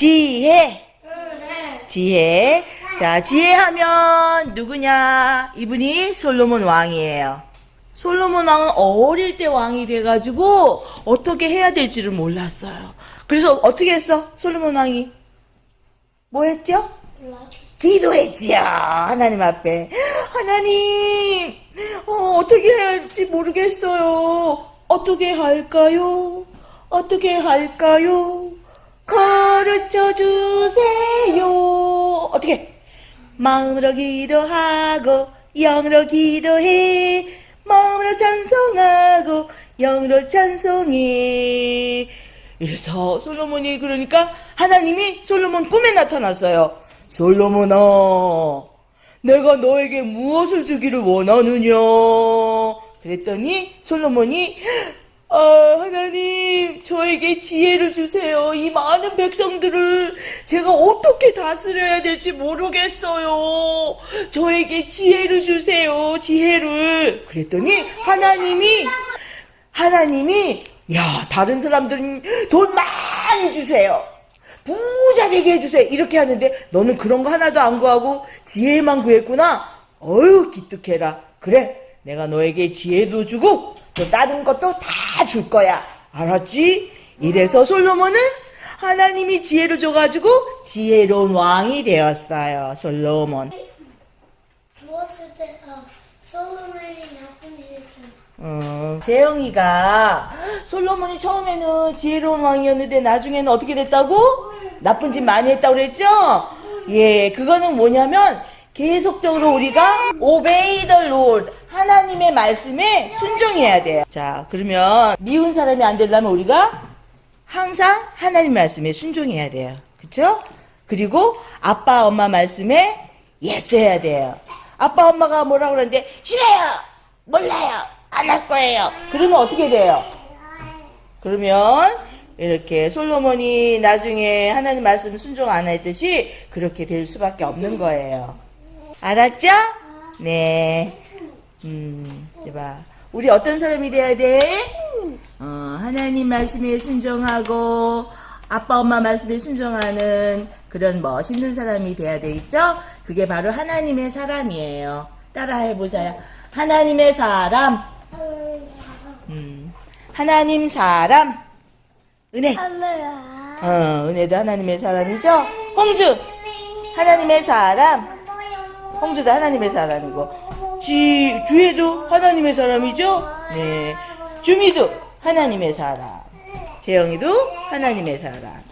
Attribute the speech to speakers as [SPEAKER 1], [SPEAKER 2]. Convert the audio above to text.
[SPEAKER 1] 지혜. 지혜. 자, 지혜하면 누구냐? 이분이 솔로몬 왕이에요. 솔로몬 왕은 어릴 때 왕이 돼가지고 어떻게 해야 될지를 몰랐어요. 그래서 어떻게 했어? 솔로몬 왕이 뭐 했죠? 기도했지요. 하나님 앞에. 하나님, 어, 어떻게 해야 할지 모르겠어요. 어떻게 할까요? 어떻게 할까요? 가 르쳐 주세요. 어떻게? 마음으로 기도하고, 영으로 기도해. 마음으로 찬송하고, 영으로 찬송해. 이래서 솔로몬이 그러니까 하나님이 솔로몬 꿈에 나타났어요. 솔로몬아, 내가 너에게 무엇을 주기를 원하느냐? 그랬더니 솔로몬이 아, 하나님, 저에게 지혜를 주세요. 이 많은 백성들을 제가 어떻게 다스려야 될지 모르겠어요. 저에게 지혜를 주세요. 지혜를. 그랬더니 하나님이 하나님이 야 다른 사람들은 돈 많이 주세요. 부자 되게 해주세요. 이렇게 하는데 너는 그런 거 하나도 안 구하고 지혜만 구했구나. 어휴 기특해라. 그래 내가 너에게 지혜도 주고 또 다른 것도 다 줄 거야. 알았지? 이래서 솔로몬은 하나님이 지혜를 줘가지고 지혜로운 왕이 되었어요. 솔로몬.
[SPEAKER 2] 주었을 때 어, 솔로몬이 나쁜 짓을
[SPEAKER 1] 어, 재영이가 솔로몬이 처음에는 지혜로운 왕이었는데 나중에는 어떻게 됐다고? 나쁜 짓 많이 했다고 그랬죠? 예, 그거는 뭐냐면 계속적으로 우리가 obey the Lord 하나님의 말씀에 순종해야 돼요. 자, 그러면 미운 사람이 안 되려면 우리가 항상 하나님 말씀에 순종해야 돼요. 그쵸? 그리고 아빠, 엄마 말씀에 예스 해야 돼요. 아빠, 엄마가 뭐라고 그러는데 싫어요! 몰라요! 안 할 거예요! 그러면 어떻게 돼요? 그러면 이렇게 솔로몬이 나중에 하나님 말씀 순종 안 했듯이 그렇게 될 수밖에 없는 거예요. 알았죠? 네. 음, 이봐. 우리 어떤 사람이 돼야 돼? 어, 하나님 말씀에 순종하고 아빠 엄마 말씀에 순종하는 그런 멋있는 사람이 돼야 되겠죠? 그게 바로 하나님의 사람이에요. 따라 해 보자요. 하나님의 사람. 음, 하나님 사람. 은혜. 어, 은혜도 하나님의 사람이죠? 홍주. 하나님의 사람. 홍주도 하나님의 사람이고. 지, 주혜도 하나님의 사람이죠? 네. 주미도 하나님의 사람. 재영이도 하나님의 사람. 음.